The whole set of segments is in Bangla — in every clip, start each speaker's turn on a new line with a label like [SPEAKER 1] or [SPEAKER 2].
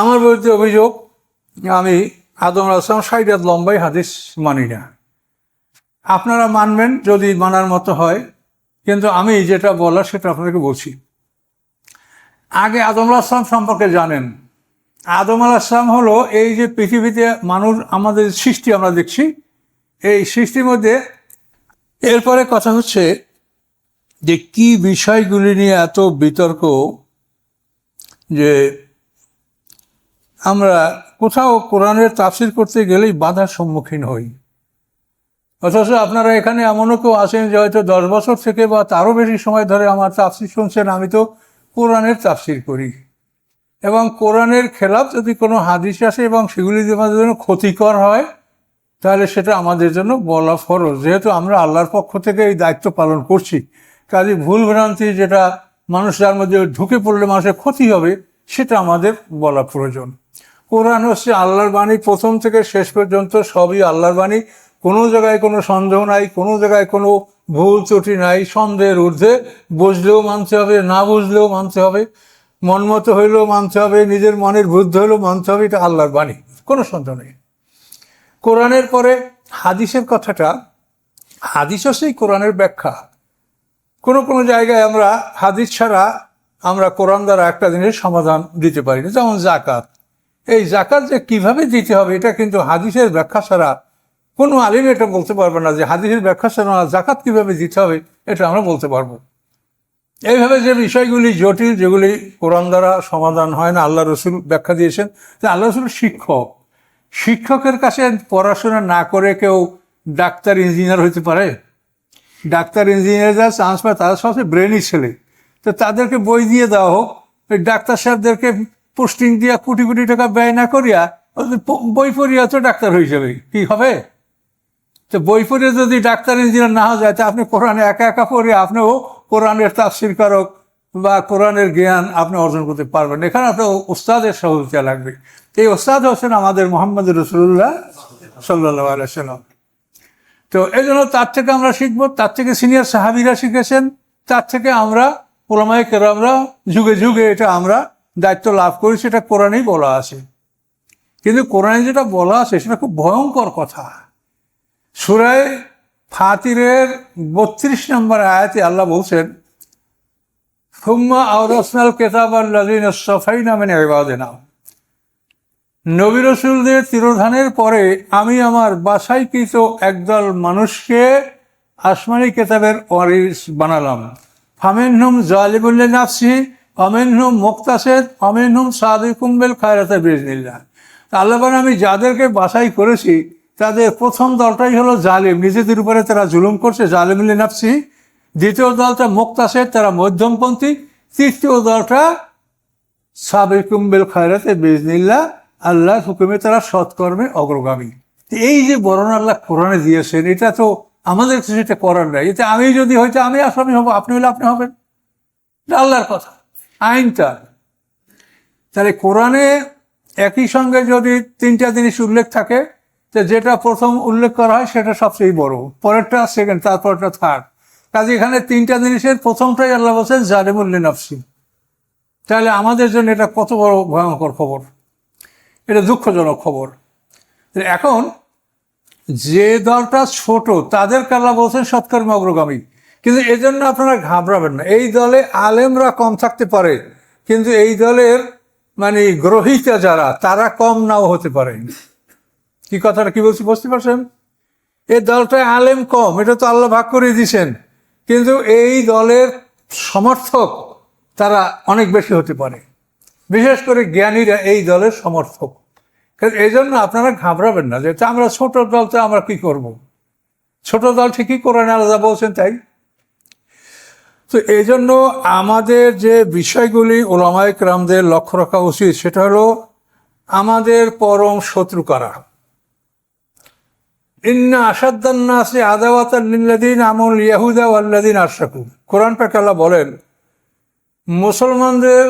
[SPEAKER 1] আমার বিরুদ্ধে অভিযোগ, আমি আদম আসলাম ষাট হাত লম্বাই হাদিস মানি না। আপনারা মানবেন যদি মানার মতো হয়, কিন্তু আমি যেটা বলার সেটা আপনাকে বলছি। আগে আদম আসলাম সম্পর্কে জানেন। আদম আসলাম হলো এই যে পৃথিবীতে মানুষ, আমাদের সৃষ্টি আমরা দেখছি, এই সৃষ্টির মধ্যে এরপরে কথা হচ্ছে যে কি বিষয়গুলি নিয়ে এত বিতর্ক যে আমরা কোথাও কোরআনের তাফসির করতে গেলেই বাধার সম্মুখীন হই। অথচ আপনারা এখানে এমনও কেউ আছেন যে হয়তো দশ বছর থেকে বা তারও বেশি সময় ধরে আমার তাফসির শুনছেন, আমি তো কোরআনের তাফসির করি। এবং কোরআনের খেলাফ যদি কোনো হাদিস আসে এবং সেগুলি আমাদের জন্য ক্ষতিকর হয়, তাহলে সেটা আমাদের জন্য বলা ফরজ। যেহেতু আমরা আল্লাহর পক্ষ থেকে এই দায়িত্ব পালন করছি, কাজে ভুল ভ্রান্তি যেটা মানুষ যার মধ্যে ঢুকে পড়লে মানুষের ক্ষতি হবে, সেটা আমাদের বলা প্রয়োজন। কোরআন হচ্ছে আল্লাহর বাণী, প্রথম থেকে শেষ পর্যন্ত সবই আল্লাহর বাণী। কোনো জায়গায় কোনো সন্দেহ নাই, কোনো জায়গায় কোনো ভুল ত্রুটি নাই, সন্দেহের ঊর্ধ্বে। বুঝলেও মানতে হবে, না বুঝলেও মানতে হবে। মন মতো হইলেও মানতে হবে, নিজের মনের বুদ্ধ হইলেও মানতে হবে, এটা আল্লাহর বাণী, কোনো সন্দেহ নেই। কোরআনের পরে হাদিসের কথাটা, হাদিস সেই কোরআনের ব্যাখ্যা। কোনো কোনো জায়গায় আমরা হাদিস ছাড়া আমরা কোরআন দ্বারা একটা জিনিস সমাধান দিতে পারি না, যেমন জাকাত। এই জাকাত যে কীভাবে দিতে হবে, এটা কিন্তু হাদিসের ব্যাখ্যা ছাড়া কোনো আলিম এটা বলতে পারবে না যে হাদিসের ব্যাখ্যা ছাড়া জাকাত কীভাবে দিতে হবে, এটা আমরা বলতে পারব। এইভাবে যে বিষয়গুলি জটিল, যেগুলি কোরআন দ্বারা সমাধান হয় না, আল্লাহ রসুল ব্যাখ্যা দিয়েছেন, যে আল্লাহ রসুল শিক্ষক। শিক্ষকের কাছে পড়াশোনা না করে কেউ ডাক্তার, ইঞ্জিনিয়ার হতে পারে? ডাক্তার, ইঞ্জিনিয়ার যারা চান্স পায়, তারা সবচেয়ে ব্রেনই ছেলে। তো তাদেরকে বই দিয়ে দেওয়া হোক ডাক্তার সাহেবদেরকে পোস্টিং দিয়া কোটি কোটি টাকা ব্যয় না করিয়া বই পড়িয়া তো ডাক্তার হয়ে যাবে। কি হবে? তো বই পড়ে যদি ডাক্তার, ইঞ্জিনিয়ার না হওয়া যায়, তা আপনি কোরআনে একা একা পড়ে আপনিও কোরআনের তাফসির কারক বা কোরআনের জ্ঞান আপনি অর্জন করতে পারবেন। এখানে আপনার ওস্তাদের সহযোগিতা লাগবে। এই ওস্তাদ হচ্ছেন আমাদের মোহাম্মদ রসুল্লাহ সাল্লাহ আলাইসাল্লাম তো এই জন্য তার থেকে আমরা শিখব, তার থেকে সিনিয়র সাহাবিরা শিখেছেন, তার থেকে আমরা ওলামায় কেরামরা যুগে যুগে এটা আমরা দায়িত্ব লাভ করি, সেটা কোরআনেই বলা আছে। কিন্তু কোরআনে যেটা বলা আছে, সেটা খুব ভয়ঙ্কর কথা। সুরায় ফাতিরের বত্রিশ নম্বর আয়াতে আল্লাহ বলছেন হুম্মা আউরসনাল কেতাব আল্লাদিন সফাই নামে এবাদেনা নবী রসুলদের তিরোধানের পরে আমি আমার বাসাইকৃত একদল মানুষকে আসমানি কেতাবের ওয়ারিস বানালাম। ফামেনহুম জালিবুল্লাহ নাফসি অমেনহুম মুক্তাসেদ অমেনহুম সাদিকুম্বেল খায়রাতে বিজনিল্লা আল্লাহ বলেন, আমি যাদেরকে বাছাই করেছি তাদের প্রথম দলটাই হলো জালিম। নিজেদের উপরে তারা জুলুম করছে জালিমুল্লি নাফসি দ্বিতীয় দলটা মুক্তাসেদ তারা মধ্যমপন্থী। তৃতীয় দলটা সাবেকুম্বেল খায়রাতে বিজনিল্লা আল্লাহর হুকুমে তারা সৎকর্মে অগ্রগামী। এই যে বর্ণনা আল্লাহ কোরআনে দিয়েছেন এটা তো আমাদের কিছু সেটা করার নাই। এতে আমি যদি হয়তো আমি আসামি হব আপনি হলে আপনি হবেন। এটা আল্লাহর কথা। আইনটা তাহলে কোরআনে একই সঙ্গে যদি তিনটা জিনিস উল্লেখ থাকে তো যেটা প্রথম উল্লেখ করা হয় সেটা সবচেয়ে বড়। পরেরটা সেকেন্ড তারপরটা থার্ড কাজে এখানে তিনটা জিনিসের প্রথমটাই আল্লাহ বলছেন জালেমুল্লিন নফসি তাহলে আমাদের জন্য এটা কত বড় ভয়ঙ্কর খবর? এটা দুঃখজনক খবর। এখন যে দলটা ছোট তাদের কাল্লা বলছেন, সৎকর্মী অগ্রগামী। কিন্তু এই জন্য আপনারা ঘাবড়াবেন না। এই দলে আলেমরা কম থাকতে পারে, কিন্তু এই দলের মানে গ্রহিতা যারা, তারা কম নাও হতে পারে। কি কথাটা কি বলছি, বুঝতে পারছেন? এই দলটায় আলেম কম, এটা তো আল্লাহ ভাগ করে দিয়েছেন। কিন্তু এই দলের সমর্থক তারা অনেক বেশি হতে পারে। বিশেষ করে জ্ঞানীরা এই দলের সমর্থক। এই জন্য আপনারা ঘাবড়াবেন না যে আমরা ছোট দলতে আমরা কি করব। ছোট দল ঠিকই কোরআন আলাদা বলছেন তাই। তো এই জন্য আমাদের যে বিষয়গুলি ওলামায়ক রামদের লক্ষ্য রাখা উচিত, সেটা হলো আমাদের পরম শত্রু কারা? ইন্না আসাদ্দান্না আছে আদাওয়াতাল্লিল্লাদিন আমল ইয়াহুদা আল্লাদিন আশাকু কোরআন পাকাল্লাহ বলেন, মুসলমানদের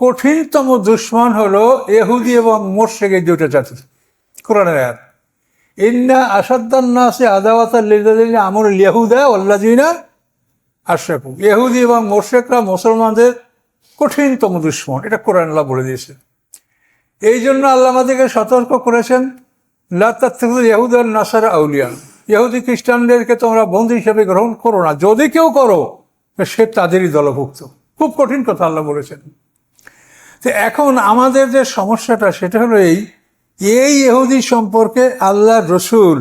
[SPEAKER 1] কঠিনতম দুশ্মন হলো এহুদি এবং মোর্শেকের দুটো জাতি। কোরআনের আয়াত। ইন্না আসাদ্দান্না আছে আদাওয়াতাল্লিল্লাদিন আমল ইয়াহুদা আল্লাদিনা আশাকু ইহুদি এবং মোর্শেকরা মুসলমানদের কঠিনতম দুশ্মন, এটা কোরআন আল্লাহ বলে দিয়েছে। এই জন্য আল্লাহ আমাদেরকে সতর্ক করেছেন ইহুদার নাসারা আউলিয়ান ইহুদি খ্রিস্টানদেরকে তোমরা বন্ধু হিসেবে গ্রহণ করো না। যদি কেউ করো সে তাদেরই দলভুক্ত। খুব কঠিন কথা আল্লাহ বলেছেন। তো এখন আমাদের যে সমস্যাটা, সেটা হলো এই এই ইহুদি সম্পর্কে আল্লাহ রসুল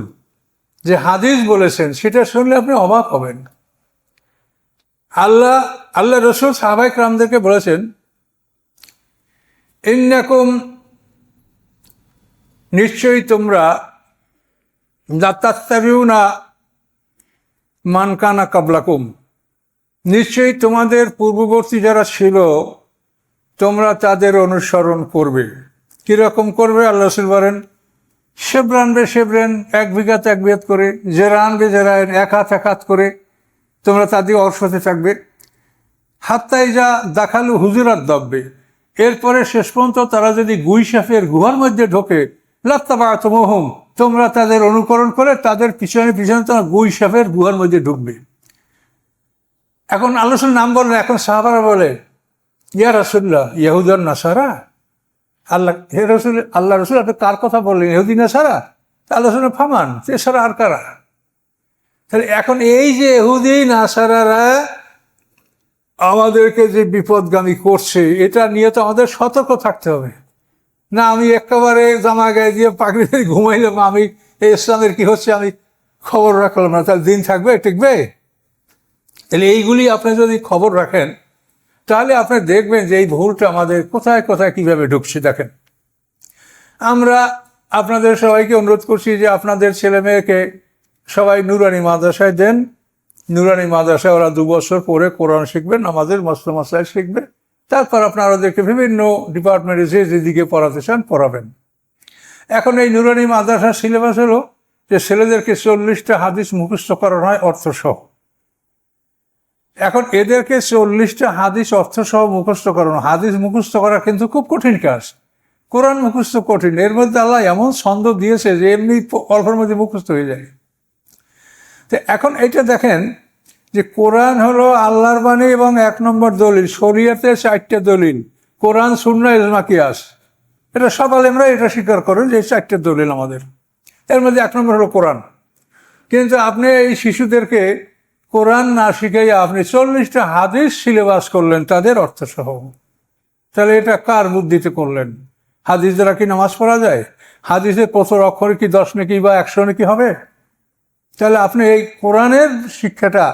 [SPEAKER 1] যে হাদিস বলেছেন, সেটা শুনলে আপনি অবাক হবেন। আল্লাহ আল্লাহ রসুল সাহাবাইক রামদেরকে বলেছেন, ইন্নাকুম, নিশ্চয়ই তোমরা দাত্তাত্তাবিউনা মানকানা কাবলাকুম। নিশ্চয়ই তোমাদের পূর্ববর্তী যারা ছিল, তোমরা তাদের অনুসরণ করবে। কীরকম করবে? আল্লাহ রসুল বলেন শেবরা আনবে শেবরেন, এক বিঘাত এক বিঘাত করে জেরা আনবে জেরা এক হাত এক হাত করে তোমরা তাদের অর্শতে থাকবে। হাত্তাই যা দেখালু হুজুরাত দববে। এরপরে শেষ পর্যন্ত তারা যদি গুই সাফের গুহার মধ্যে ঢোকে লাত্তা বাগাত মোহম তোমরা তাদের অনুকরণ করে তাদের পিছনে পিছনে তোমরা গুই সাফের গুহার মধ্যে ঢুকবে। এখন আলোচনার নাম বলেন এখন সাহাবারা বলে, ইয়া রসুল্লাহ ইয়াহুদার নাসারা? আল্লাহ, হে রসুল, আল্লাহ রসুল, আপনি কার কথা বললেন? ইহুদি নাসারা? আল্লাহ ফামান, এছাড়া আর কারা? এখন এই যে এহুদি নাসারারা আমাদেরকে যে বিপদগামী করছে, এটা নিয়ে তো আমাদের সতর্ক থাকতে হবে। না, আমি একেবারে জামা গায়ে দিয়ে পাখি ঘুমাইলাম, আমি এই ইসলামের কি হচ্ছে, আমি খবর রাখলাম না। তাহলে দিন থাকবে, টিকবে? তাহলে এইগুলি আপনি যদি খবর রাখেন, তাহলে আপনি দেখবেন যে এই ভুলটা আমাদের কোথায় কোথায়, কীভাবে ঢুকছে, দেখেন। আমরা আপনাদের সবাইকে অনুরোধ করছি যে আপনাদের ছেলে মেয়েকে সবাই নুরানি মাদ্রাসায় দেন। নুরানি মাদ্রাসায় ওরা দু বছর পরে কোরআন শিখবেন আমাদের মসলা মশলায় শিখবে। তারপর আপনারা ওদেরকে বিভিন্ন ডিপার্টমেন্টে যে যেদিকে পড়াতে চান পড়াবেন। এখন এই নুরানি মাদ্রাসার সিলেবাস হলো যে ছেলেদেরকে চল্লিশটা হাদিস মুখস্থ করানো হয় অর্থসহ। এখন এদেরকে চল্লিশটা হাদিস অর্থসহ মুখস্থ করানো, হাদিস মুখস্থ করা কিন্তু খুব কঠিন কাজ। কোরআন মুখস্থ কঠিন, এর মধ্যে আল্লাহ এমন ছন্দ দিয়েছে যে এমনি অল্পের মধ্যে মুখস্থ হয়ে যায়। তো এখন এটা দেখেন যে কোরআন হলো আল্লাহর বাণী এবং এক নম্বর দলিল, শরিয়াতে চারটে দলিল। কোরআন শূন্য ইজমা, কিয়াস। এটা সব আলেমরা এটা স্বীকার করেন যে চারটে দলিল আমাদের। এর মধ্যে এক নম্বর হলো কোরআন। কিন্তু আপনি এই শিশুদেরকে কোরআন না শিখাইয়া আপনি চল্লিশটা হাদিস সিলেবাস করলেন, তাদের অর্থসহ। তাহলে এটা কার বুদ্ধিতে করলেন? হাদিস দ্বারা কি নামাজ পড়া যায়? হাদিসের প্রথম অক্ষরে কি দশ নাকি বা একশো নাকি হবে? তাহলে আপনি এই কোরআনের শিক্ষাটা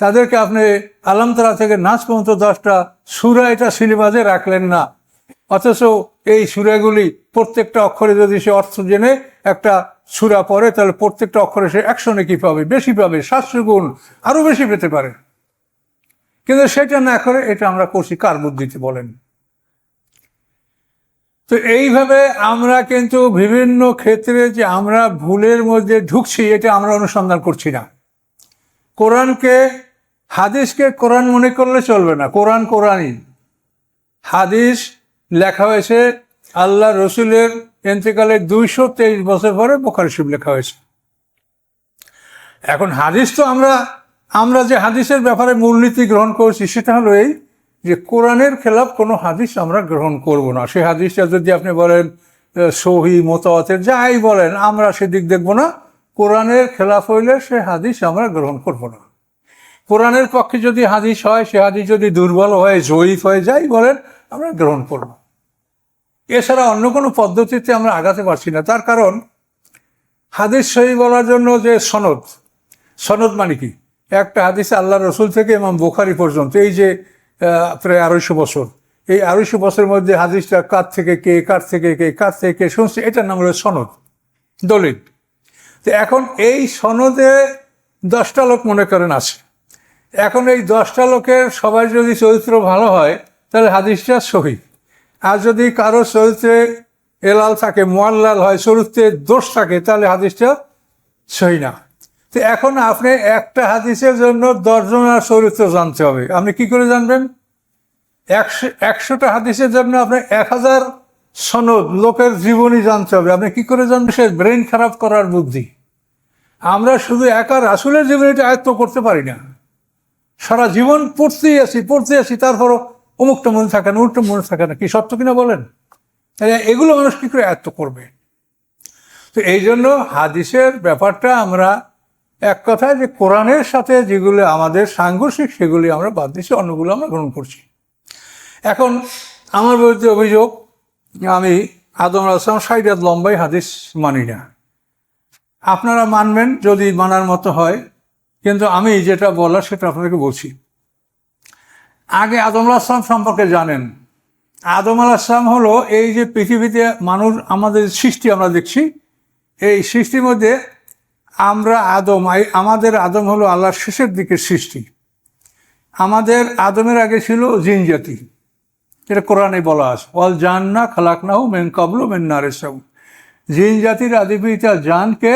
[SPEAKER 1] তাদেরকে আপনি আলামতলা থেকে নাচ পর্যন্ত দশটা সুরা এটা সিলেবাসে রাখলেন না। অথচ এই সুরাগুলি প্রত্যেকটা অক্ষরে যদি সে অর্থ জেনে একটা সুরা পড়ে, তাহলে প্রত্যেকটা অক্ষরে সে একশো নাকি পাবে, বেশি পাবে, সাতশো গুণ আরও বেশি পেতে পারে। কিন্তু সেটা না করে এটা আমরা করছি কার বুদ্ধিতে বলেন? তো এইভাবে আমরা কিন্তু বিভিন্ন ক্ষেত্রে যে আমরা ভুলের মধ্যে ঢুকছি, এটা আমরা অনুসন্ধান করছি না। কোরআনকে, হাদিসকে কোরআন মনে করলে চলবে না। কোরআন কোরআনই। হাদিস লেখা হয়েছে, আল্লাহ রসুলের এন্তেকালের দুইশো তেইশ বছর পরে বোখারি শিব লেখা হয়েছে। এখন হাদিস তো আমরা আমরা যে হাদিসের ব্যাপারে মূলনীতি গ্রহণ করছি, সেটা হলো এই যে কোরআনের খেলাফ কোনো হাদিস আমরা গ্রহণ করব না। সেই হাদিসটা যদি আপনি বলেন সহি মতামতের যাই বলেন, আমরা সেদিক দেখব না। কোরআনের খেলাফ হইলে সে হাদিস আমরা গ্রহণ করব না। কোরআনের পক্ষে যদি হাদিস হয়, সে হাদিস যদি দুর্বল হয়, জয়ীফ হয়ে যাই বলেন, আমরা গ্রহণ করব। এছাড়া অন্য কোনো পদ্ধতিতে আমরা আগাতে পারছি না। তার কারণ, হাদিস সহি বলার জন্য যে সনদ সনদ মানে কি? একটা হাদিস আল্লাহ রসুল থেকে এবং বোখারি পর্যন্ত, এই যে প্রায় আড়াইশো বছর। এই আড়াইশো বছরের মধ্যে হাদিসটা কার থেকে কে, কার থেকে কে, কার থেকে কে শুনছে, এটার নাম হলো সনদ, দলিল। তো এখন এই সনদে দশটা লোক মনে করেন আছে। এখন এই দশটা লোকের সবাই যদি চরিত্র ভালো হয়, তাহলে হাদিসটা সহি। আর যদি কারও চরিত্রে এলাল থাকে, মোয়াল্লাল হয়, চরিত্রে দোষ থাকে, তাহলে হাদিসটা সহি না। তো এখন আপনি একটা হাদিসের জন্য দশজনের চরিত্র জানতে হবে। আপনি কি করে জানবেন? একশো, একশোটা হাদিসের জন্য আপনি এক হাজার সনদ লোকের জীবনী জানতে হবে। আপনি কি করে জানবেন? সে ব্রেন খারাপ করার বুদ্ধি। আমরা শুধু একা রাসুলের জীবনীটা আয়ত্ত করতে পারি না। সারা জীবন পড়তেই আসি পড়তে আসি তারপরও অমুকটা মনে থাকে না, উল্টো মনে থাকে না। কি সত্য কিনা বলেন? এগুলো মানুষ কী করে আয়ত্ত করবে? তো এই জন্য হাদিসের ব্যাপারটা আমরা এক কথায় যে কোরআনের সাথে যেগুলো আমাদের সাংঘর্ষিক, সেগুলি আমরা বাদ দিচ্ছি অন্যগুলো আমরা গ্রহণ করছি। এখন আমার বিরুদ্ধে অভিযোগ, আমি আদম আসলাম সাইডাত লম্বাই হাদিস মানি না। আপনারা মানবেন যদি মানার মতো হয়, কিন্তু আমি যেটা বলার সেটা আপনাদেরকে বলছি। আগে আদম আসলাম সম্পর্কে জানেন। আদম আল আসলাম হলো এই যে পৃথিবীতে মানুষ, আমাদের সৃষ্টি আমরা দেখছি, এই সৃষ্টির মধ্যে আমরা আদম আমাদের আদম হলো আল্লাহর শেষের দিকের সৃষ্টি। আমাদের আদমের আগে ছিল জিন জাতি। এটা কোরআনে বলা আছে, ওয়াল জান্না খালাকনাহু মেন কাবলু মেন নারেসাউ জিন জাতির আদিপিতা জানকে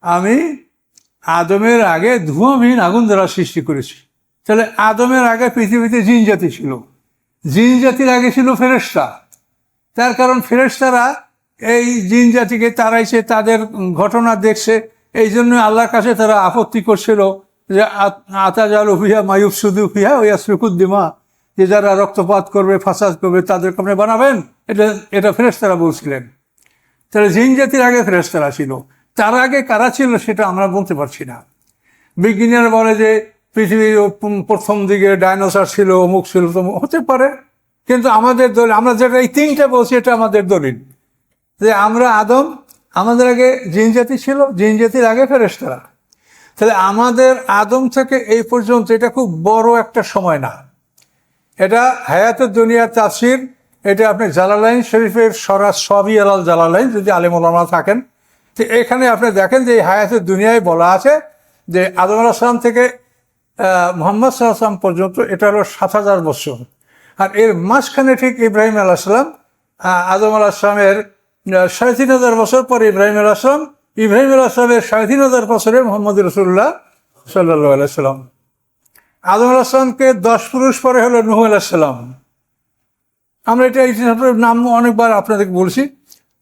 [SPEAKER 1] আমি আদমের আগে ধোঁয়াবিহীন আগুন দ্বারা সৃষ্টি করেছি। তাহলে আদমের আগে পৃথিবীতে জিন জাতি ছিল। জিন জাতির আগে ছিল ফেরেশতা। তার কারণ ফেরেশতারা এই জিন জাতিকে তারাইছে, তাদের ঘটনা দেখছে এই জন্য আল্লাহর কাছে তারা আপত্তি করছিল যে আতাজাল উফিয়া মায়ুব সুদু ফিহা ওই আসফিকুদ্দিমা যে যারা রক্তপাত করবে, ফাসাদ করবে, তাদেরকে আপনি বানাবেন? এটা এটা ফেরেশতারা বলছিলেন। তাহলে জিন জাতির আগে ফেরেশতারা ছিল। তার আগে কারা ছিল সেটা আমরা বলতে পারছি না। বিজ্ঞানীরা বলে যে পৃথিবীর প্রথম দিকে ডাইনোসর ছিল, অমুক ছিল, তমুক, হতে পারে। কিন্তু আমাদের দলিল আমরা যেটা এই তিনটা বলছি, এটা আমাদের দলিল। যে আমরা আদম আমাদের আগে জিন জাতি ছিল, জিন জাতির আগে ফেরেশতারা। তাহলে আমাদের আদম থেকে এই পর্যন্ত এটা খুব বড় একটা সময় না। এটা হায়াতের দুনিয়ার তাসির এটা আপনি জালালাইন শরীফের সরাস সবই আলাল জালালাইন, যদি আলিমুলামা থাকেন। তো এখানে আপনি দেখেন যে এই হায়াতের দুনিয়ায় বলা আছে যে আদম আলাহাম থেকে মোহাম্মদ সাল্লাম পর্যন্ত এটা হলো সাত হাজার বছর। আর এর মাঝখানে ঠিক ইব্রাহিম আলাহিসাম আদম আলাহিসামের সাড়ে তিন হাজার বছর পরে ইব্রাহিম আলাহিসাম ইব্রাহিম আলাহিসামের সাড়ে তিন হাজার বছরে মোহাম্মদ রসুল্লাহ সাল্লাহ আলাইসাল্লাম আদম আলাহিসামকে দশ পুরুষ পরে হলো নুহ আলাহিসাল্লাম আমরা এটা ইতিহাসের নাম অনেকবার আপনাদেরকে বলছি।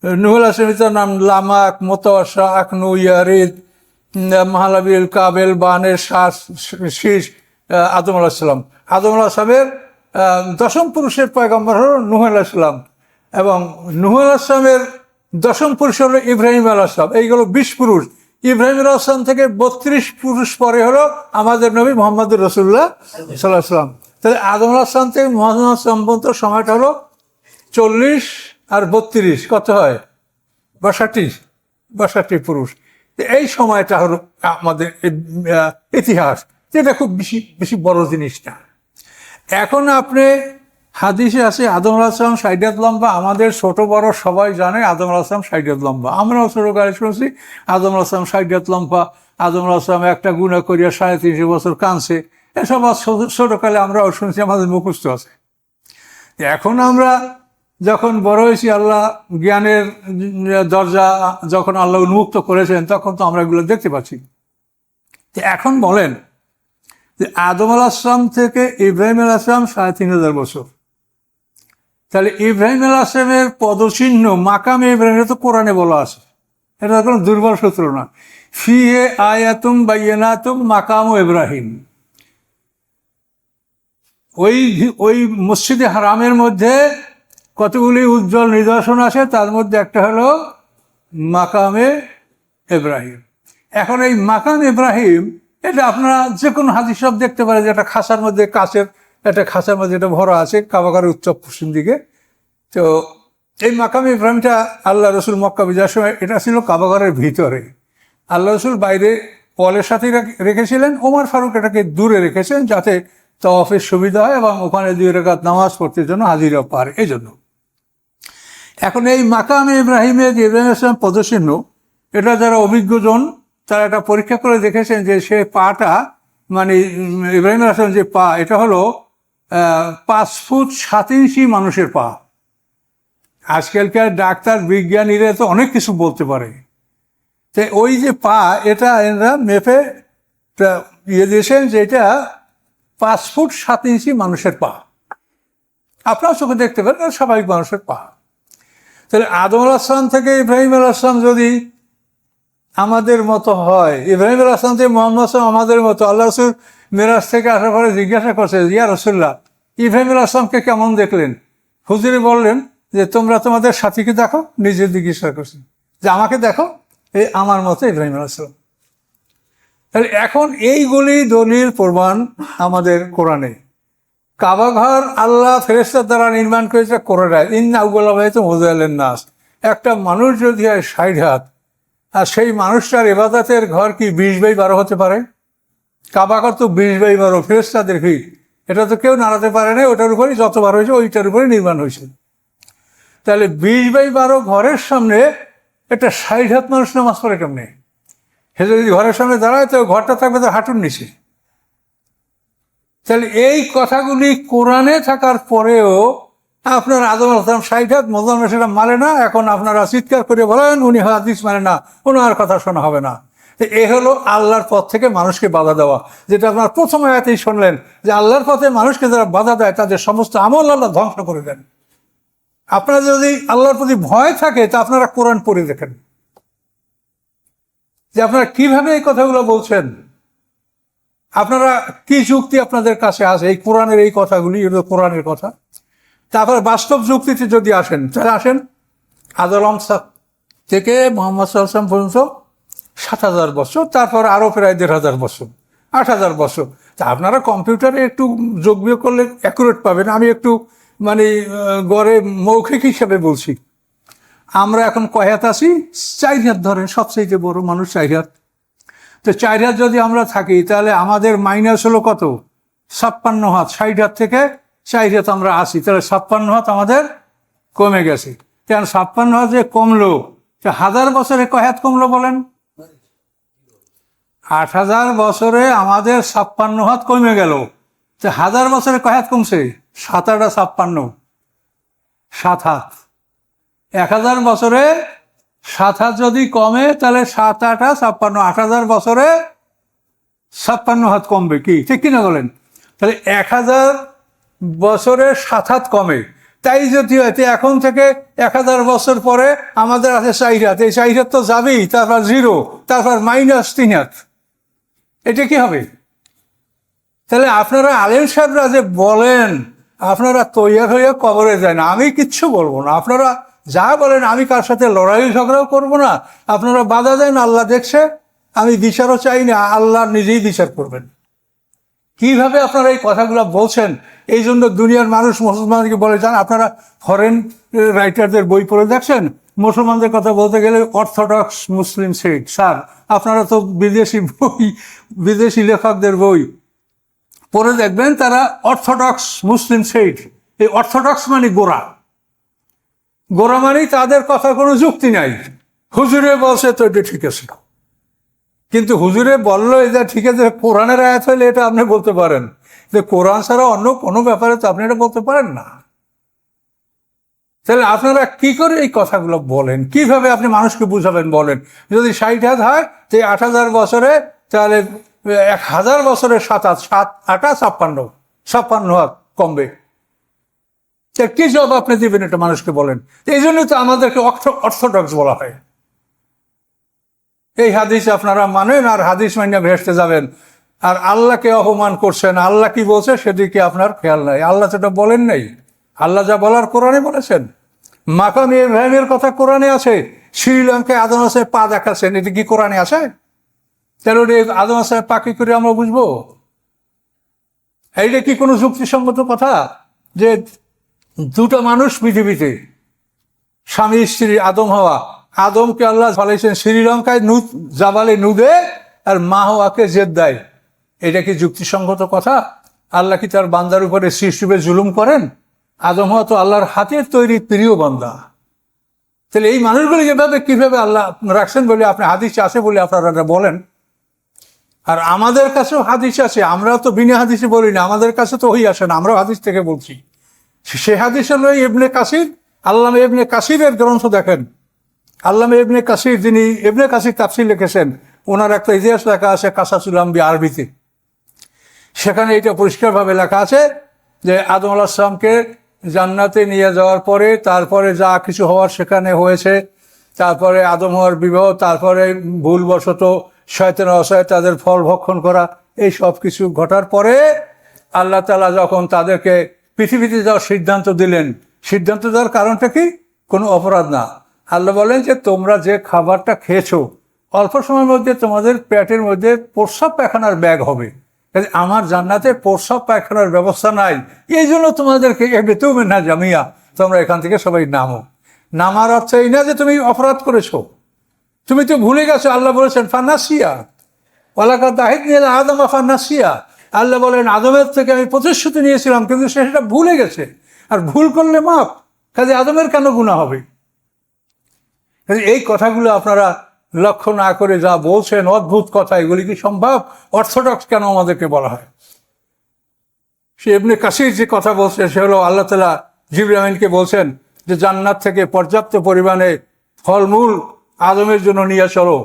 [SPEAKER 1] নুহুল আসলামের নাম লামাক মোতাশা আকনু, ইয়ারিদ, মাহালাবিল, কাবেল, বানের শ্বাস শীষ আদম আলাহিসাল্লাম আদম আলাহিসামের দশম পুরুষের পয়গম্বর হল নুহ আলাহিসাল্লাম এবং নুহ আলাহিসামের দশম পুরুষ হলো ইব্রাহিম আলাহিসাম এইগুলো বিশ পুরুষ। ইব্রাহিম আলাহিসাম থেকে বত্রিশ পুরুষ পরে হলো আমাদের নবী মোহাম্মদ রসুল্লাহ সাল্লাহ সাল্লাম তাহলে আদম আলাহিসাম থেকে মোহাম্মদ আসলাম পর্যন্ত সময়টা হলো চল্লিশ আর বত্রিশ। কত হয়? বাষট্টি। বাষট্টি পুরুষ। এই সময়টা হলো আমাদের ইতিহাস। যেটা খুব বেশি বেশি বড় জিনিস না। এখন আপনি হাদিসে আছে, আদম আসলাম সাইডাত লম্বা, আমাদের ছোট বড় সবাই জানে আদম আসলাম সাইডাত লম্বা। আমরাও ছোটকালে শুনছি, আদম আসলাম সাইডাত লম্বা, আদম আসলাম একটা গুণা করিয়া সাড়ে তিনশো বছর কাঁদছে। এসব ছোটকালে আমরাও শুনছি, আমাদের মুখস্থ আছে। এখন আমরা যখন বড় হয়েছি, আল্লাহ জ্ঞানের দরজা যখন আল্লাহ উন্মুক্ত করেছেন, তখন তো আমরা এগুলো দেখতে পাচ্ছি। এখন বলেন যে আদম আল আসলাম থেকে ইব্রাহিম আসলাম সাড়ে তিন হাজার বছর। তাহলে ইব্রাহিম আল আসলামের পদচিহ্ন, মাকামে ইব্রাহিম তো কোরআনে বলা আছে। এটা কোনো দুর্বল সূত্র না। ফি এ আয়াতুম বাইয়ানাতুম মাকাম ইব্রাহিম। ওই ওই মসজিদে হারামের মধ্যে কতগুলি উজ্জ্বল নিদর্শন আছে, তার মধ্যে একটা হলো মাকামে ইব্রাহিম। এখন এই মাকাম ইব্রাহিম, এটা আপনারা যে কোনো হাদিস সব দেখতে পারেন যে একটা খাসার মধ্যে কাছের একটা খাঁচার মধ্যে এটা ভরা আছে কাবাগারের উত্তর পশ্চিম দিকে। তো এই মাকাম ইব্রাহিমটা আল্লাহ রসুল মক্কা বিজয়ের সময়, এটা ছিল কাবাগারের ভিতরে। আল্লাহ রসুল বাইরে পলের সাথে রাখ- রেখেছিলেন, ওমর ফারুক এটাকে দূরে রেখেছেন যাতে তফের সুবিধা হয় এবং ওখানে দুই রেখাত নামাজ পড়তে জন্য হাজিরা পারে। এই জন্য এখন এই মাকাম ইব্রাহিমের যে ইব্রাহিম ইসলাম পদচিহ্ন, এটা যারা অভিজ্ঞজন, তারা এটা পরীক্ষা করে দেখেছেন যে সে পাটা মানে ইব্রাহিম আসলাম যে পা, এটা হলো পাঁচ ফুট সাত ইঞ্চি মানুষের পা। আজকালকার ডাক্তার, বিজ্ঞানীরা তো অনেক কিছু বলতে পারে। তো ওই যে পা, এটা এরা মেপে ইয়ে দিয়েছেন যে এটা পাঁচ ফুট সাত ইঞ্চি মানুষের পা। আপনার চোখে দেখতে পারেন স্বাভাবিক মানুষের পা। তাহলে আদম আলাহাম থেকে ইব্রাহিম আলাহাম যদি আমাদের মতো হয়। ইব্রাহিম আলাহাম থেকে মোহাম্মদ আসলাম আমাদের মতো, আল্লাহ রসুল মেরাজ থেকে আসার পরে জিজ্ঞাসা করছে, ইয়া রসুল্লাহ ইব্রাহিম আলাহামকে কেমন দেখলেন? হুজুরি বললেন যে, তোমরা তোমাদের সাথীকে দেখো নিজের জিজ্ঞাসা করছি। যে, আমাকে দেখো, এই আমার মতো ইব্রাহিম আলাইসালাম তাহলে এখন এইগুলি দলিল, প্রমাণ আমাদের কোরআনে। কাবাঘর আল্লাহ ফেরেস্তার দ্বারা নির্মাণ করেছে কোরআন ইন্না উগলা তো মোজাইলের নাস একটা মানুষ যদি হয় ষাট হাত আর সেই মানুষটার এবাদাতের ঘর কি বিশ বাই বারো হতে পারে? কাবা ঘর তো বিশ বাই বারো ফেরেস্তাদের ভিড় এটা তো কেউ নাড়াতে পারে না, ওটার উপরেই যতবার হয়েছে, ওইটার উপরে নির্মাণ হয়েছে। তাহলে বিশ বাই বারো ঘরের সামনে একটা ষাট হাত মানুষ নামাজ পড়ে কেমনে? সে যদি ঘরের সামনে দাঁড়ায়, তো ঘরটা থাকবে তো হাঁটুর নিচে। তাহলে এই কথাগুলি কোরআনে থাকার পরেও আপনার আদম আসলাম ষাট হাত মোজাম সেটা মানে না, এখন আপনারা চিৎকার করে বলেন, উনি হাদিস মানে না ওনার কথা শোনা হবে না। এ হলো আল্লাহর পথ থেকে মানুষকে বাধা দেওয়া, যেটা আপনার প্রথম আয়াতেই শুনলেন, যে আল্লাহর পথে মানুষকে যারা বাধা দেয়, তাদের সমস্ত আমল আল্লাহ ধ্বংস করে দেন। আপনার যদি আল্লাহর প্রতি ভয় থাকে, তা আপনারা কোরআন পড়ে দেখেন। যে আপনারা কীভাবে এই কথাগুলো বলছেন? আপনারা কি যুক্তি আপনাদের কাছে আছে? এই কোরআনের এই কথাগুলি, এগুলো কোরআনের কথা। তারপর বাস্তব যুক্তিতে যদি আসেন, তাহলে আসেন আদলম থেকে মোহাম্মদ সাল্লাম পর্যন্ত সাত হাজার বছর, তারপর আরও প্রায় দেড় হাজার বছর, আট হাজার বছর। তা আপনারা কম্পিউটারে একটু যোগ বিয়োগ করলে অ্যাকুরেট পাবেন। আমি একটু মানে গড়ে মৌখিক হিসাবে বলছি। আমরা এখন কয়াত আছি? চার হাত ধরেন সবচেয়ে বড় মানুষ চার হাত। তো চার হাত যদি আমরা থাকি, তাহলে আমাদের মাইনাস হলো কত? ছাপ্পান্ন হাত, ষাট হাত থেকে চার হাত আমরা আসি তাহলে ছাপ্পান্ন হাত আমাদের কমে গেছে। কেন ছাপ্পান্ন হাত যে কমলো? হাজার বছরে কয় হাত কমলো বলেন? আট হাজার বছরে আমাদের ছাপ্পান্ন হাত কমে গেল। তো হাজার বছরে কয় হাত কমছে? সাত আটা ছাপ্পান্ন। সাত হাত। এক হাজার বছরে সাত হাত যদি কমে, তাহলে সাত আটা ছাপ্পান্ন। আট হাজার বছরে ছাপ্পান্ন হাত কমবে কি? ঠিক কিনা বলেন? তাহলে এক হাজার বছরে সাত হাত কমে। তাই যদি হয়তো এখন থেকে এক হাজার বছর পরে আমাদের আছে চার হাত, এই চার তো যাবেই, তারপর জিরো তারপর মাইনাস তিন হাত। এটা কি হবে? তাহলে আপনারা আলেম সাহেবরা যে বলেন, আপনারা তৈয়ার হয়ে কবরে যায় না আমি কিচ্ছু বলব না। আপনারা যা বলেন, আমি কার সাথে লড়াই ঝগড়াও করব না। আপনারা বাধা দেন, আল্লাহ দেখছে। আমি বিচারও চাই না, আল্লাহ নিজেই বিচার করবেন। কীভাবে আপনারা এই কথাগুলো বলছেন? এই জন্য দুনিয়ার মানুষ মুসলমানকে বলে যান আপনারা ফরেন রাইটারদের বই পড়ে দেখছেন? মুসলমানদের কথা বলতে গেলে অর্থোডক্স মুসলিম সেট স্যার আপনারা তো বিদেশি বই, বিদেশি লেখকদের বই পড়ে দেখবেন, তারা অর্থোডক্স মুসলিম সেট এই অর্থোডক্স মানে গোড়া। গোড়া মানেই তাদের কথা কোনো যুক্তি নাই। হুজুরে বলছে, তো এটা ঠিক আছে। কিন্তু হুজুরে বলল এটা ঠিক আছে, কোরআনের আয়াত হলে এটা আপনি বলতে পারেন। যে কোরআন ছাড়া অন্য কোনো ব্যাপারে তো আপনি এটা বলতে পারেন না। তাহলে আপনারা কি করে এই কথাগুলো বলেন? কীভাবে আপনি মানুষকে বুঝাবেন বলেন? যদি ষাট হাত হয় তো আট হাজার বছরে, তাহলে এক হাজার বছরে সাত হাত, সাত, আটা ছাপ্পান্ন ছাপ্পান্ন হাত কমবে। কি জব আপনি দিবেন এটা মানুষকে বলেন? এই জন্যই তো আমাদেরকে অর্থ, অর্থোডক্স বলা হয়। এই হাদিস আপনারা মানেন আর হাদিস মাইনা ভেসতে যাবেন। আর আল্লাহকে অপমান করছেন, আল্লাহ কি বলছে সেদিকে আপনার খেয়াল নাই। আল্লাহ সেটা বলেন নাই, আল্লাহ যা বলার কোরআনে বলেছেন। মাকামি ইব্রাহিমের কথা কোরআনে আছে, শ্রীলঙ্কায় আদম আছে পা দেখাচ্ছেন, এটি কি কোরআনে আছে? তাহলে আদম আছে পা কি করে আমরা বুঝব। এইটা কি কোনো যুক্তিসঙ্গত কথা? যে দুটো মানুষ পৃথিবীতে, স্বামী, স্ত্রী, আদম, হওয়া আদমকে আল্লাহ ফলাইছেন শ্রীলঙ্কায় নু জাবালে নুদে আর মা হওয়াকে জেদ দেয় এটা কি যুক্তিসঙ্গত কথা? আল্লাহ কি তার বান্দার উপরে সৃষ্টিবে জুলুম করেন? আদম হওয়া তো আল্লাহর হাতের তৈরি প্রিয় বান্দা। তাহলে এই মানুষগুলি যেভাবে কীভাবে আল্লাহ রাখছেন বলে আপনি হাদিস আছে বলে আপনারা বলেন? আর আমাদের কাছেও হাদিস আছে আমরা তো বিনা হাদিসে বলি না, আমাদের কাছে তো ওই আসে না, আমরাও হাদিস থেকে বলছি। সে হাদিস হলো এই ইবনে কাসির আল্লাহ ইবনে কাসিরের গ্রন্থ দেখেন। আল্লাহ ইবনে কাসির যিনি, ইবনে কাসির তাফসির লিখেছেন, ওনার একটা ইতিহাস লেখা আছে কাসাসুল আম্বি আরবিতে। সেখানে এটা পরিষ্কারভাবে লেখা আছে যে আদম আলাহ সালামকে জান্নাতে নিয়ে যাওয়ার পরে, তারপরে যা কিছু হওয়ার সেখানে হয়েছে, তারপরে আদম হওয়ার বিবাহ, তারপরে ভুলবশত শয়তান অসহায় তাদের ফল ভক্ষণ করা, এই সব কিছু ঘটার পরে আল্লাহ তালা যখন তাদেরকে পৃথিবীতে যাওয়ার সিদ্ধান্ত দিলেন, সিদ্ধান্ত দেওয়ার কারণটা কি? কোনো অপরাধ না। আল্লাহ বলেন যে তোমরা যে খাবারটা খেয়েছো, অল্প সময়ের মধ্যে তোমাদের পেটের মধ্যে প্রস্রাব পায়খানার ব্যাগ হবে। আমার জান্নাতে প্রস্রাব পায়খানার ব্যবস্থা নাই। এই জন্য তোমাদেরকে তুমি না জামিয়া, তোমরা এখান থেকে সবাই নামো। নামার অর্থ এই না যে তুমি অপরাধ করেছ। তুমি তো ভুলে গেছো, আল্লাহ বলেছেন, ফান্নাসিয়া। ওলাকা দাহিদ নিয়ে আদম, ফান্নাসিয়া। আল্লাহ বলেন, আদমের থেকে আমি প্রতিশ্রুতি নিয়েছিলাম, কিন্তু সে সেটা ভুলে গেছে। আর ভুল করলে মাপ কাজে আদমের কেন গুণা হবে? এই কথাগুলো আপনারা লক্ষ্য না করে যা বলছেন, অদ্ভুত কথা, এগুলি কি সম্ভব? অর্থোডক্স কেন আমাদেরকে বলা হয়? সে এমনি কাশির যে কথা বলছে, সে হলো আল্লাহ তালা জিব্রাহিমকে বলছেন যে, জান্নাত থেকে পর্যাপ্ত পরিমাণে ফলমূল আদমের জন্য নিয়ে চলো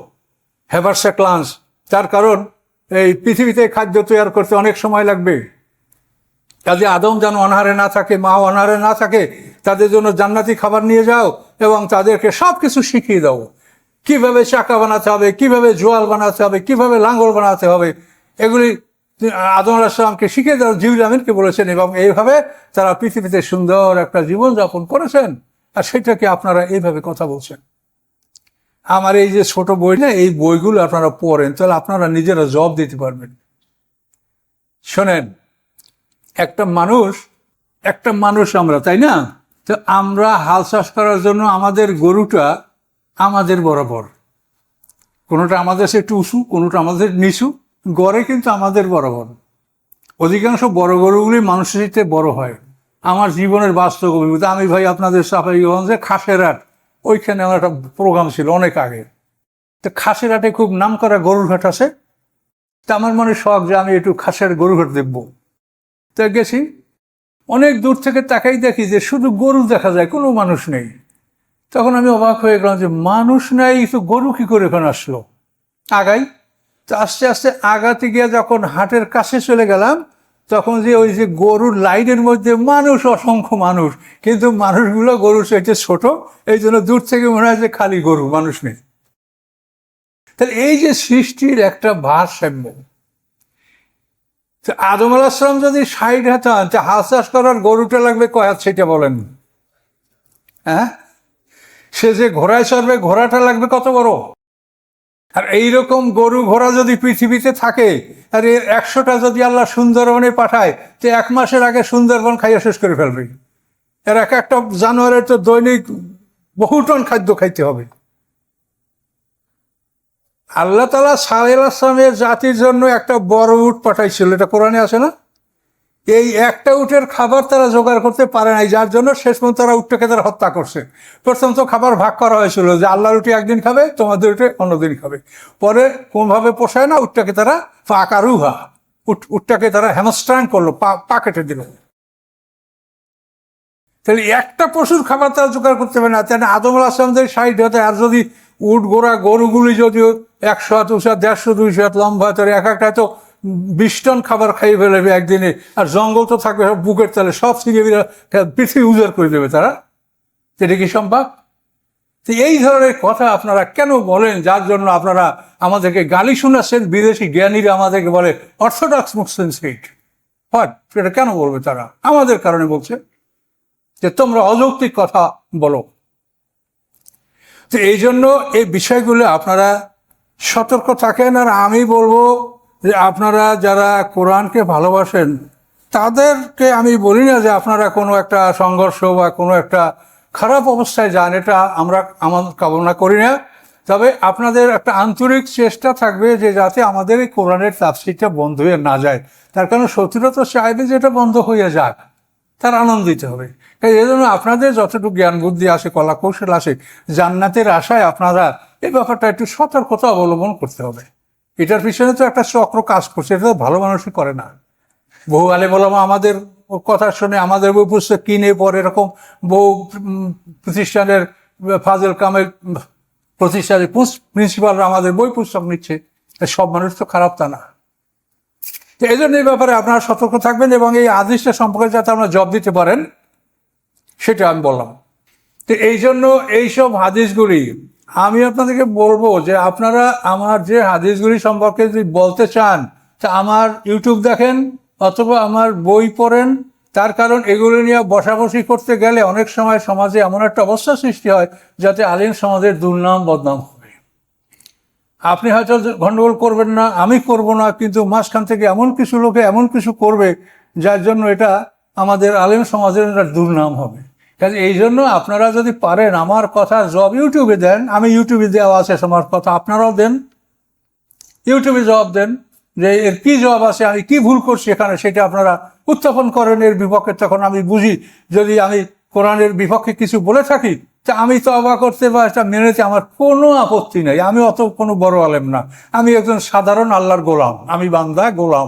[SPEAKER 1] হেভারসা ক্লান্স তার কারণ, এই পৃথিবীতে খাদ্য তৈরি করতে অনেক সময় লাগবে। কাজে আদম যেন অনাহারে না থাকে, মা অনাহারে না থাকে, তাদের জন্য জান্নাতি খাবার নিয়ে যাও এবং তাদেরকে সব কিছু শিখিয়ে দাও। কীভাবে চাকা বানাতে হবে, কীভাবে জোয়াল বানাতে হবে, কীভাবে লাঙ্গল বানাতে হবে, এগুলি আদম আসলামকে শিখিয়ে দেওয়া জিবুল আমিনকে বলেছেন এবং এইভাবে তারা পৃথিবীতে সুন্দর একটা জীবনযাপন করেছেন। আর সেটাকে আপনারা এইভাবে কথা বলছেন। আমার এই যে ছোট বই না, এই বইগুলো আপনারা পড়েন, তাহলে আপনারা নিজেরা জব দিতে পারবেন। শোনেন একটা মানুষ একটা মানুষ আমরা, তাই না? তো আমরা হাল চাষ করার জন্য আমাদের গরুটা আমাদের বরাবর। কোনোটা আমাদের সে একটু উঁচু, কোনোটা আমাদের নিচু, গড়ে কিন্তু আমাদের বরাবর। অধিকাংশ বড় গরুগুলি মানুষের সাথে বড় হয়। আমার জীবনের বাস্তব অভিজ্ঞতা আমি ভাই আপনাদের সাফাইগঞ্জে খাসের হাট, ওইখানে আমার একটা প্রোগ্রাম ছিল অনেক আগে। তো খাসের হাটে খুব নাম করা গরুর হাট আছে। তা আমার মনে শখ যে আমি একটু খাসের গরুর হাট দেখব। তা গেছি। অনেক দূর থেকে তাকাই দেখি যে শুধু গরু দেখা যায়, কোনো মানুষ নেই। তখন আমি অবাক হয়ে গেলাম যে মানুষ নাই, তো গরু কি করে এখানে আসলো? আগাই, তো আস্তে আস্তে আগাতে গিয়ে যখন হাটের কাছে চলে গেলাম, তখন যে ওই যে গরুর লাইনের মধ্যে মানুষ, অসংখ্য মানুষ, কিন্তু মানুষগুলো গরুর চাইতে ছোট, এই জন্য দূর থেকে মনে হয় যে খালি গরু, মানুষ নেই। তাহলে এই যে সৃষ্টির একটা ভারসাম্য তো আদম আলাহিসাম যদি ষাট হাত হন তা হাঁস চাষ করার গরুটা লাগবে কয় হাত সেটা বলেন। হ্যাঁ সে যে ঘোড়ায় চড়বে, ঘোড়াটা লাগবে কত বড়? আর এইরকম গরু ঘোড়া যদি পৃথিবীতে থাকে, আর এর একশোটা যদি আল্লাহ সুন্দরবনে পাঠায়, তো এক মাসের আগে সুন্দরবন খাইয়া শেষ করে ফেলবে। এর এক একটা জানোয়ারের তো দৈনিক বহু টন খাদ্য খাইতে হবে। আল্লাহ তালা সাহেল আসলামের জাতির জন্য একটা বড় উট পাঠাইছিল, এটা কোরআনে আছে না? এই একটা উটের খাবার তারা জোগাড় করতে পারে নাই, যার জন্য শেষ পর্যন্ত তারা উটটাকে তারা হত্যা করছে। প্রথম তো খাবার ভাগ করা হয়েছিল যে আল্লাহ রুটি একদিন খাবে, তোমাদের উঠে অন্যদিন খাবে। পরে কোনোভাবে পোষায় না, উটটাকে তারা পাকারুহা উট, উটটাকে তারা হ্যামস্ট্রাং করল, পা পা কেটে দিল। তাহলে একটা পশুর খাবার তারা জোগাড় করতে পারে না তাই আদম আসলামদের সাইড হতে আর যদি উট গোড়া গরুগুলি যদিও একশো হাত উঁচা দেড়শো, দুইশো হাত লম্বা তাহলে এক একটা তো বিশ টন খাবার খাইয়ে ফেলবে একদিনে। আর জঙ্গল তো থাকবে, সব বুকের তালে, সব ছিঁড়ে পৃথিবী উজাড় করে দেবে তারা। এটা কি সম্ভব? তো এই ধরনের কথা আপনারা কেন বলেন? যার জন্য আপনারা আমাদেরকে গালি শোনাচ্ছেন, বিদেশি জ্ঞানীরা আমাদেরকে বলে অর্থোডক্স মুসলিম স্টেট হয় সেটা কেন বলবে তারা? আমাদের কারণে বলছে। যে তোমরা অযৌক্তিক কথা বলো। তো এই জন্য এই বিষয়গুলো আপনারা সতর্ক থাকেন আর আমি বলব যে আপনারা যারা কোরআনকে ভালোবাসেন, তাদেরকে আমি বলি না যে আপনারা কোনো একটা সংঘর্ষ বা কোনো একটা খারাপ অবস্থায় যান, এটা আমরা আমার কামনা করি না। তবে আপনাদের একটা আন্তরিক চেষ্টা থাকবে যে যাতে আমাদের এই কোরআনের তাফসিরটা বন্ধ হয়ে না যায়। তার কারণ শত্রুরা তো চাইবে যে এটা বন্ধ হয়ে যাক, তার আনন্দিত হবে। এই জন্য আপনাদের যতটুকু জ্ঞান বুদ্ধি আসে, কলা কৌশল আসে, জান্নাতের আশায় আপনারা এই ব্যাপারটা একটু সতর্কতা অবলম্বন করতে হবে। এটার পিছনে তো একটা চক্র কাজ করছে, এটা তো ভালো মানুষই করে না। বহু আলে বলামা আমাদের কথা শুনে, আমাদের বই পুস্তক কিনে পরে এরকম বহু প্রতিষ্ঠানের ফাজল কামের প্রতিষ্ঠানের প্রিন্সিপালরা আমাদের বই পুস্তক নিচ্ছে সব মানুষ তো খারাপ তা না। এই জন্য এই ব্যাপারে আপনারা সতর্ক থাকবেন এবং এই আদেশটা সম্পর্কে যাতে আপনারা জব দিতে পারেন। সেটা আমি বললাম। তো এই জন্য এইসব হাদিসগুলি আমি আপনাদেরকে বলব যে আপনারা আমার যে হাদিসগুলি সম্পর্কে যদি বলতে চান, তা আমার ইউটিউব দেখেন অথবা আমার বই পড়েন। তার কারণ এগুলো নিয়ে বসাবসি করতে গেলে অনেক সময় সমাজে এমন একটা অবস্থা সৃষ্টি হয় যাতে আলিম সমাজের দুর্নাম, বদনাম হবে। আপনি হয়তো গন্ডগোল করবেন না, আমি করব না, কিন্তু মাঝখান থেকে এমন কিছু লোকে এমন কিছু করবে যার জন্য এটা আমাদের আলেম সমাজের একটা দুর্নাম হবে। কাজে এই জন্য আপনারা যদি পারেন আমার কথা জব ইউটিউবে দেন, আমি ইউটিউবে দেওয়া আছে আমার কথা, আপনারাও দেন। ইউটিউবে জবাব দেন যে এর কি জবাব আছে, আমি কি ভুল করছি এখানে সেটা আপনারা উত্থাপন করেন, এর বিপক্ষে তখন আমি বুঝি। যদি আমি কোরআনের বিপক্ষে কিছু বলে থাকি, তা আমি তো অবাক করতে বা এটা মেনেতে আমার কোনো আপত্তি নেই। আমি অত কোনো বড় আলেম না। আমি একজন সাধারণ আল্লাহর গোলাম, আমি বান্দা গোলাম।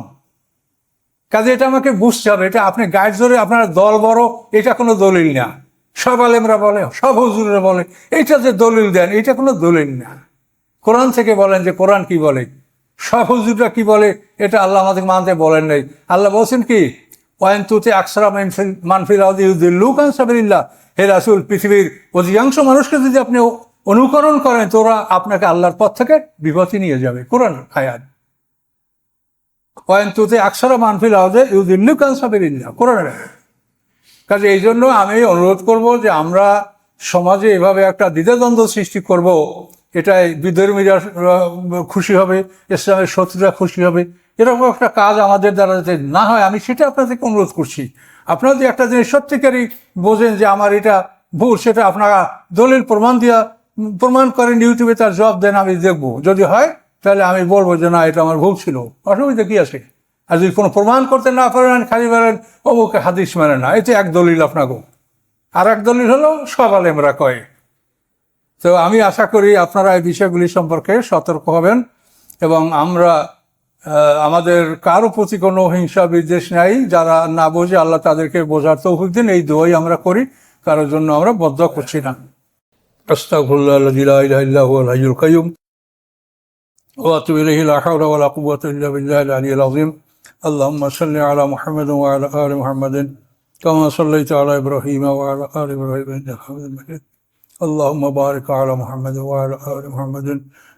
[SPEAKER 1] কাজে এটা আমাকে বুঝতে হবে, এটা আপনি গাইড জোরে আপনার দল বড়, এটা কোনো দলিল না। সব আলেমরা বলে, সব হুজুররা বলে, এটা যে দলিল দেন, এটা কোনো দলিল না। কোরআন থেকে বলেন যে কোরআন কি বলে, সব হুজুররা কি বলে, এটা আল্লাহ আমাদের মানতে বলেন নাই। আল্লাহ বলছেন কি ওয়ান তুতে আকসরা মানফিল লুক আনসাবিল্লাহ হে রাসুল, পৃথিবীর অধিকাংশ মানুষকে যদি আপনি অনুকরণ করেন, তোরা আপনাকে আল্লাহর পথ থেকে বিপত্তি নিয়ে যাবে। কোরআন আয়াত। ওয়ান তুতে আকসরা মানফিল আউদে ইউদিল্লুক আনসাবিল্লাহ কোরআনের আয়াত। কাজে এই জন্য আমি অনুরোধ করব যে আমরা সমাজে এভাবে একটা দ্বিধাদ্বন্দ্ব সৃষ্টি করব, এটাই বিধর্মীরা খুশি হবে, ইসলামের শত্রুরা খুশি হবে, এরকম একটা কাজ আমাদের দ্বারা যাতে না হয়, আমি সেটা আপনাদেরকে অনুরোধ করছি আপনারা যদি একটা জিনিস সত্যিকারই বোঝেন যে আমার এটা ভুল, সেটা আপনারা দলিল প্রমাণ দিয়া প্রমাণ করেন, ইউটিউবে তার জবাব দেন, আমি দেখব যদি হয় তাহলে আমি বলব যে না, এটা আমার ভুল ছিল। অসুবিধা কি আছে? আর যদি কোনো প্রমাণ করতে না পারেন খালি বলেন অমুকে হাদিস মানে না। এতে এক দলিল আপনাকে। আর এক দলিল হলো, সব আলেমরা কয়। তো আমি আশা করি আপনারা এই বিষয়গুলি সম্পর্কে সতর্ক হবেন এবং আমরা আমাদের কারও প্রতি কোনো হিংসা, বিদ্বেষ নাই। যারা না বোঝে, আল্লাহ তাদেরকে বোঝার তৌফিক দিন। এই দোয়াই আমরা করি। কারোর জন্য আমরা বদ্ধ করছি না। وأتوب إليه لا حول ولا قوة إلا بالله العلي العظيم. اللهم صل على محمد وعلى آل محمد كما صليت على إبراهيم وعلى آل إبراهيم إنك حميد مجيد. اللهم بارك على محمد وعلى آل محمد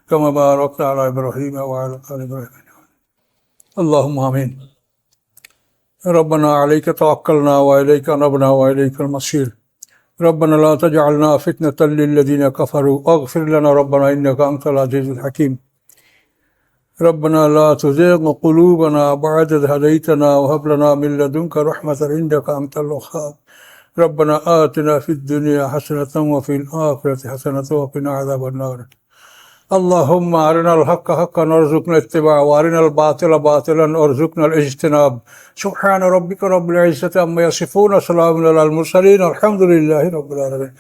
[SPEAKER 1] كما باركت على إبراهيم وعلى آل إبراهيم. اللهم آمين. ربنا عليك توكلنا وإليك نبنا وإليك المصير. ربنا لا تجعلنا فتنة للذين كفروا. واغفر لنا ربنا إنك أنت العزيز الحكيم. ربنا لا تزغ قلوبنا بعد إذ هديتنا وهب لنا من لدنك رحمة إنك أنت الوهاب. ربنا آتنا في الدنيا حسنة وفي الآخرة حسنة وقنا عذاب النار. اللهم أرنا الحق حقا وارزقنا اتباعه وأرنا الباطل باطلا وارزقنا الاجتناب. سبحان ربك رب العزة عما يصفون وسلام على المرسلين الحمد لله رب العالمين.